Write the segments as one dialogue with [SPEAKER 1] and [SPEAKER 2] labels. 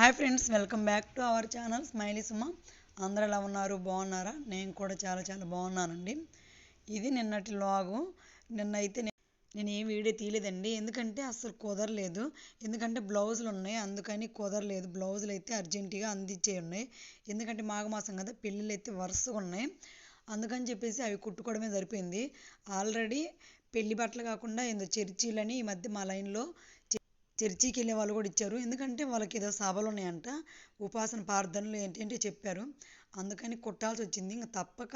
[SPEAKER 1] Hi friends welcome back to our channel. Smiley Suma. అందరూ ఎలా ఉన్నారు? బాగున్నారా? నేను కూడా చాలా చాలా బాగున్నానండి. ఇది నిన్నటి లాగు. నిన్న అయితే నేను ఏం వీడియో తీయలేదండి. ఎందుకంటే అసలు కుదరలేదు. ఎందుకంటే బ్లౌజులు ఉన్నాయి. అందుకని కుదరలేదు. బ్లౌజులు అయితే అర్జెంటుగా అందించే ఉన్నాయి. ఎందుకంటే మాఘమాసం కదా పెళ్ళిళ్ళు అయితే వరుసగా ఉన్నాయి. అందుకని చెప్పేసి అవి కుట్టుకోవడమే సరిపోయింది. ఆల్రెడీ పెళ్ళి బట్టలు కాకుండా ఏందో చర్చీలని ఈ మధ్య మా లైన్లో చర్చికి వెళ్ళే వాళ్ళు కూడా ఇచ్చారు. ఎందుకంటే వాళ్ళకి ఏదో సభలు ఉన్నాయంట. ఉపాసన ప్రార్థనలు ఏంటంటే చెప్పారు. అందుకని కుట్టాల్సి వచ్చింది. ఇంకా తప్పక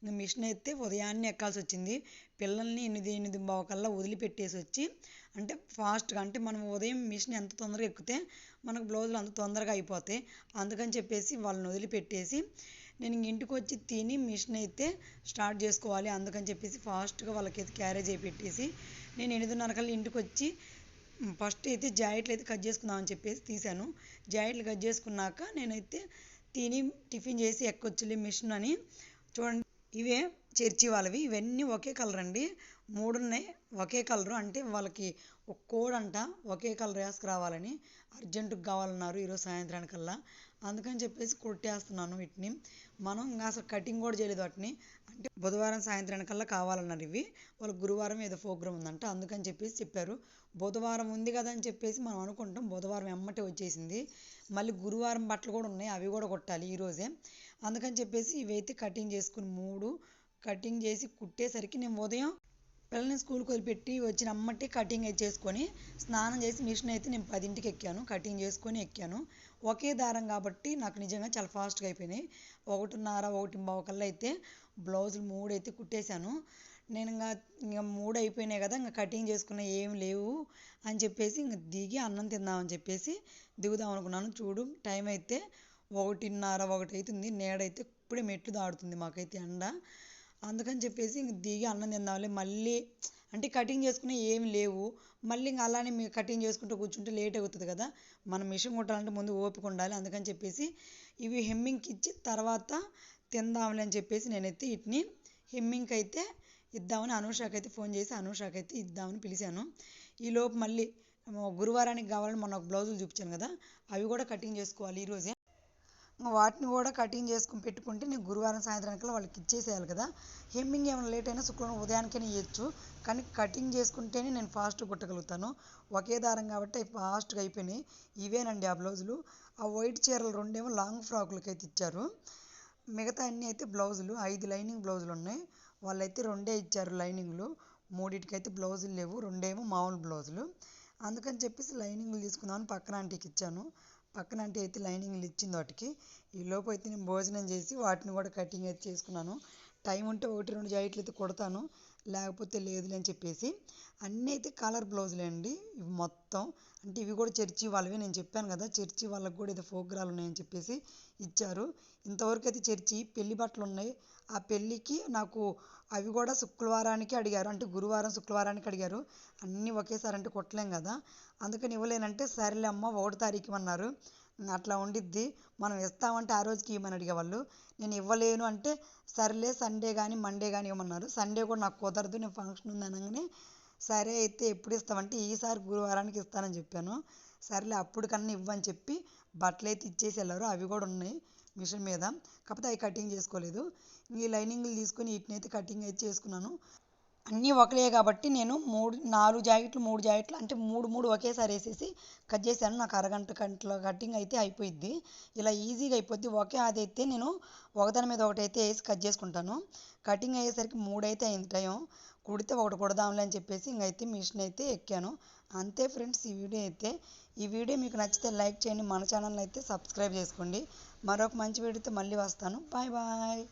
[SPEAKER 1] ఇంకా మిషన్ అయితే ఉదయాన్నే ఎక్కాల్సి వచ్చింది. పిల్లల్ని ఎనిమిది ఎనిమిది బావ వదిలిపెట్టేసి వచ్చి అంటే ఫాస్ట్గా అంటే మనం ఉదయం మిషన్ ఎంత తొందరగా ఎక్కితే మనకు బ్లౌజులు అంత తొందరగా అయిపోతాయి. అందుకని చెప్పేసి వాళ్ళని వదిలిపెట్టేసి నేను ఇంక ఇంటికి వచ్చి తిని మిషన్ అయితే స్టార్ట్ చేసుకోవాలి. అందుకని చెప్పేసి ఫాస్ట్గా వాళ్ళకైతే క్యారేజ్ అయిపెట్టేసి నేను ఎనిమిదిన్నర కల్లా ఇంటికి వచ్చి ఫస్ట్ అయితే జాకెట్లు అయితే కట్ చేసుకుందామని చెప్పేసి తీశాను. జాకెట్లు కట్ చేసుకున్నాక నేనైతే తిని టిఫిన్ చేసి ఎక్కొచ్చులే మిషన్ అని. చూడండి ఇవే చర్చి వాళ్ళవి. ఇవన్నీ ఒకే కలర్ అండి. మూడు ఉన్నాయి ఒకే కలరు. అంటే వాళ్ళకి ఒక కోడ్ అంట. ఒకే కలర్ వేసుకురావాలని అర్జెంటుగా కావాలన్నారు ఈరోజు సాయంత్రానికల్లా. అందుకని చెప్పేసి కొట్టేస్తున్నాను వీటిని. మనం ఇంకా అసలు కటింగ్ కూడా చేయలేదు వాటిని. అంటే బుధవారం సాయంత్రానికల్లా కావాలన్నారు ఇవి. వాళ్ళకి గురువారం ఏదో ప్రోగ్రామ్ ఉందంట. అందుకని చెప్పేసి చెప్పారు. బుధవారం ఉంది కదా అని చెప్పేసి మనం అనుకుంటాం. బుధవారం ఎమ్మటే వచ్చేసింది. మళ్ళీ గురువారం బట్టలు కూడా ఉన్నాయి. అవి కూడా కొట్టాలి ఈరోజే. అందుకని చెప్పేసి ఇవైతే కటింగ్ చేసుకుని మూడు కటింగ్ చేసి కుట్టేసరికి నేను ఉదయం పిల్లల్ని స్కూల్కి వదిలిపెట్టి వచ్చిన అమ్మటి కటింగ్ అయితే చేసుకొని స్నానం చేసి మిషన్ అయితే నేను పదింటికి ఎక్కాను కటింగ్ చేసుకొని ఎక్కాను. ఒకే దారం కాబట్టి నాకు నిజంగా చాలా ఫాస్ట్గా అయిపోయినాయి. ఒకటిన్నర ఒకటి ఒకళ్ళు అయితే బ్లౌజులు మూడు అయితే కుట్టేశాను. నేను ఇంకా ఇంకా మూడు అయిపోయినాయి కదా ఇంకా కటింగ్ చేసుకున్న ఏం లేవు అని చెప్పేసి ఇంక దిగి అన్నం తిందామని చెప్పేసి దిగుదాం అనుకున్నాను. చూడు టైం అయితే ఒకటిన్నర ఒకటి అవుతుంది నేడైతే ఇప్పుడే మెట్లు దాడుతుంది మాకైతే ఎండ. అందుకని చెప్పేసి ఇంక దిగి అన్నం తిందాంలే. మళ్ళీ అంటే కటింగ్ చేసుకునే ఏమి లేవు. మళ్ళీ ఇంక అలానే మీరు కటింగ్ చేసుకుంటూ కూర్చుంటే లేట్ అవుతుంది కదా. మనం మిషన్ కుట్టాలంటే ముందు ఓపిక ఉండాలి. అందుకని చెప్పేసి ఇవి హెమ్మింగ్కి ఇచ్చి తర్వాత తిందాంలే అని చెప్పేసి నేనైతే వీటిని హెమ్మింగ్కి అయితే ఇద్దామని అనూషకి అయితే ఫోన్ చేసి అనూషకి అయితే ఇద్దామని పిలిచాను. ఈలోపు మళ్ళీ గురువారానికి కావాలని మొన్న ఒక బ్లౌజులు చూపించాను కదా. అవి కూడా కటింగ్ చేసుకోవాలి ఈరోజే వాటిని కూడా కటింగ్ చేసుకుని పెట్టుకుంటే నేను గురువారం సాయంత్రానికి వాళ్ళకి ఇచ్చేసేయాలి కదా. హెమ్మింగ్ ఏమైనా లేట్ అయినా శుక్రవారం ఉదయానికైనా ఇవ్వచ్చు కానీ కటింగ్ చేసుకుంటేనే నేను ఫాస్ట్గా కుట్టగలుగుతాను. ఒకే దారం కాబట్టి అవి ఫాస్ట్గా అయిపోయినాయి. ఇవేనండి ఆ బ్లౌజులు. ఆ వైట్ చీరలు రెండేమో లాంగ్ ఫ్రాకులకి అయితే ఇచ్చారు. మిగతా అన్నీ అయితే బ్లౌజులు. ఐదు లైనింగ్ బ్లౌజులు ఉన్నాయి. వాళ్ళైతే రెండే ఇచ్చారు లైనింగ్లు. మూడింటికైతే బ్లౌజులు లేవు. రెండేమో మామూలు బ్లౌజులు. అందుకని చెప్పేసి లైనింగ్లు తీసుకుందామని పక్కన ఆంటీకి ఇచ్చాను. పక్కన అంటే అయితే లైనింగ్లు ఇచ్చింది వాటికి. ఈ లోపు అయితే నేను భోజనం చేసి వాటిని కూడా కటింగ్ అయితే చేసుకున్నాను. టైం ఉంటే ఒకటి రెండు జాకెట్లు అయితే కుడతాను. లేకపోతే లేదులే అని చెప్పేసి అన్నీ అయితే కలర్ బ్లౌజులే అండి. ఇవి మొత్తం అంటే ఇవి కూడా చర్చి వాళ్ళవి నేను చెప్పాను కదా చర్చి వాళ్ళకి కూడా ఏదో ఫోగ్రాలు ఉన్నాయని చెప్పేసి ఇచ్చారు. ఇంతవరకు అయితే చర్చి పెళ్ళి బట్టలు ఉన్నాయి. ఆ పెళ్ళికి నాకు అవి కూడా శుక్రవారానికి అడిగారు. అంటే గురువారం శుక్రవారానికి అడిగారు. అన్నీ ఒకేసారి అంటే కొట్టలేం కదా. అందుకని ఇవ్వలేనంటే సరేలే అమ్మ ఒకటి తారీఖు అన్నారు అట్లా ఉండిద్ది. మనం ఇస్తామంటే ఆ రోజుకి ఇవ్వమని అడిగేవాళ్ళు? నేను ఇవ్వలేను అంటే సర్లే సండే కానీ మండే కానీ ఇవ్వమన్నారు. సండే కూడా నాకు కుదరదు నేను ఫంక్షన్ ఉంది అనగానే సరే అయితే ఎప్పుడు ఇస్తామంటే ఈసారి గురువారానికి ఇస్తానని చెప్పాను. సర్లే అప్పుడు కన్నా ఇవ్వని చెప్పి బట్టలు అయితే ఇచ్చేసి వెళ్ళారు. అవి కూడా ఉన్నాయి మిషన్ మీద. కాకపోతే అవి కటింగ్ చేసుకోలేదు. ఈ లైనింగ్లు తీసుకొని వీటిని అయితే కటింగ్ అయితే చేసుకున్నాను. అన్నీ ఒకలే కాబట్టి నేను మూడు నాలుగు జాకెట్లు మూడు జాకెట్లు అంటే మూడు మూడు ఒకేసారి వేసేసి కట్ చేశాను. నాకు అరగంట గంటలో కటింగ్ అయితే అయిపోయిద్ది. ఇలా ఈజీగా అయిపోద్ది. ఒకే అది అయితే నేను ఒకదాని మీద ఒకటి అయితే వేసి కట్ చేసుకుంటాను. కటింగ్ అయ్యేసరికి మూడు అయితే అయింది టైం. కుడితే ఒకటి కుడదాంలే అని చెప్పేసి ఇంకైతే మిషన్ అయితే ఎక్కాను. అంతే ఫ్రెండ్స్ ఈ వీడియో అయితే. ఈ వీడియో మీకు నచ్చితే లైక్ చేయండి. మన ఛానల్ అయితే సబ్స్క్రైబ్ చేసుకోండి. మరొక మంచి వీడియోతో మళ్ళీ వస్తాను. Bye bye.